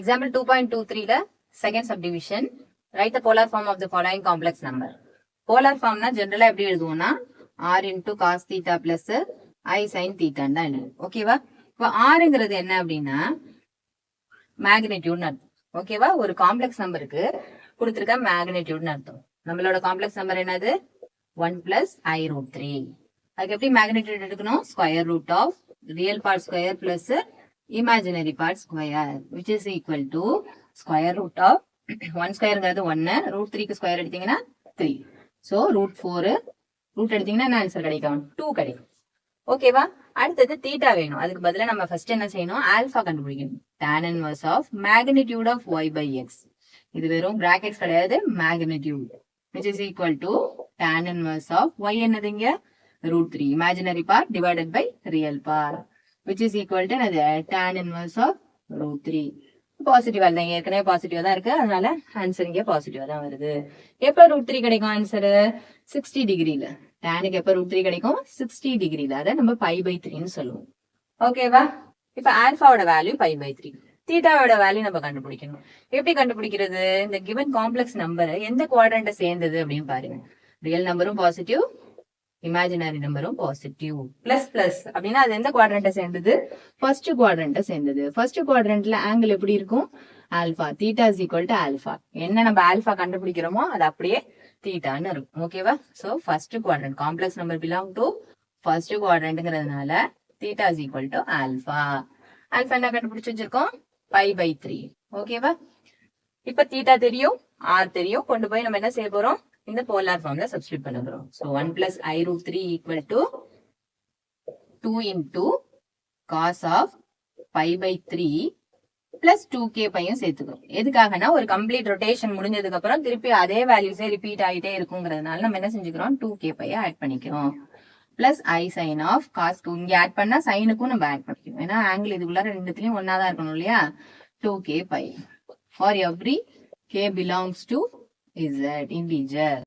Example 2.23 ல second subdivision. Write the polar form of the following complex number. polar formனா ஜெனரலா எப்படி எழுதுவோம்னா r into cos theta plus i sin theta தான் எழுதுவோம். ஓகேவா இப்போ rங்கிறது என்ன அப்படின்னா மேக்னிடியூட்னு அர்த்தம். ஓகேவா ஒரு காம்ப்ளெக்ஸ் நம்பருக்கு கொடுத்துருக்க மேக்னிடியூட்னு அர்த்தம். நம்மளோட காம்ப்ளெக்ஸ் நம்பர் என்னது? One plus i root three அதுக்கு எப்படி மேக்னிடியூட் எடுக்கணும்? Square root of real part square plus imaginary part square which is equal to square root of one ஸ்கொயருங்கிறது ஒன்னு ரூட் த்ரீக்கு ஸ்கொயர் எடுத்தீங்கன்னா three so root four root எடுத்தீங்கன்னா என்ன answer கிடைக்கும்? Two கிடைக்கும். ஓகேவா அடுத்தது தீட்டா வேணும். அதுக்கு பதிலா நம்ம ஃபர்ஸ்ட் என்ன செய்யணும்? ஆல்ஃபா கண்டுபிடிக்கணும். Tan inverse of magnitude of y by x இது வெறும் பிராக்கெட்ஸ் கிடையாது. Magnitude which is equal to tan inverse of y என்னதுங்க root three imaginary part divided by real part which is equal to என்னது? tan inverse of root three பாசிட்டிவா இருந்தா ஏற்கனவே பாசிட்டிவா தான் இருக்கு. அதனால ஆன்சர் இங்கே பாசிட்டிவா தான் வருது. எப்ப ரூட் த்ரீ கிடைக்கும் ஆன்சர் சிக்ஸ்டி டிகிரில டேனுக்கு எப்ப ரூட் த்ரீ கிடைக்கும்? சிக்ஸ்டி டிகிரில அதை நம்ம பை பை த்ரீன்னு சொல்லுவோம். ஓகேவா இப்ப ஆல்பாவோட வேல்யூ பை பை த்ரீ தீட்டாவோட வேல்யூ நம்ம கண்டுபிடிக்கணும். எப்படி கண்டுபிடிக்கிறது? இந்த கிவன் காம்ப்ளெக்ஸ் நம்பர் எந்த குவாட்ரண்ட்டை சேர்ந்தது அப்படின்னு பாருங்க. ரியல் நம்பரும் பாசிட்டிவ் இமேஜினரி நம்பரும் பாசிட்டிவ் பிளஸ் பிளஸ் அப்படின்னா அது எந்த குவாட்ரண்ட்டை சேர்ந்தது? ஃபர்ஸ்ட் குவாட்ரண்ட்டை சேர்ந்தது. ஃபர்ஸ்ட் குவாட்ரண்ட்ல ஆங்கிள் எப்படி இருக்கும்? Alpha theta is equal to alpha என்ன நம்ம ஆல்பா கண்டுபிடிக்கிறோமோ அது அப்படியே தீட்டான்னு இருக்கும். ஓகேவா so first quadrant complex number belong to first குவாட்ரண்ட்ங்கிறதுனால theta is equal to alpha alpha என்ன கண்டுபிடிச்சு வச்சிருக்கோம்? பை பை த்ரீ ஓகேவா இப்ப தீட்டா தெரியும் ஆர் தெரியும். கொண்டு போய் நம்ம என்ன செய்ய போறோம்? இந்த போலார் ஃபார்ம்ல சப்ஸ்டியூட் பண்ண போறோம். So one plus i root three equal to two into cos of pi by three plus two k பையும் சேர்த்துக்கணும் எதுக்காகனா ஒரு கம்ப்ளீட் ரொட்டேஷன் முடிஞ்சதுக்கு அப்புறம் திருப்பி அதே வேல்யூஸே ரிப்பீட் ஆகிட்டே இருக்குங்கிறதுனால நம்ம என்ன செஞ்சுக்கிறோம்? டூ கே பையை ஆட் பண்ணிக்கிறோம். பிளஸ் ஐ சைன் ஆஃப் காஸ்க்கு இங்கே ஆட் பண்ணா சைனுக்கும் நம்ம ஆட் பண்ணிக்கணும் ஏன்னா ஆங்கிள் இதுக்குள்ள ரெண்டுத்துலயும் ஒன்னா தான் இருக்கணும் இல்லையா? Two k pi. For every k belongs to is that indie jazz?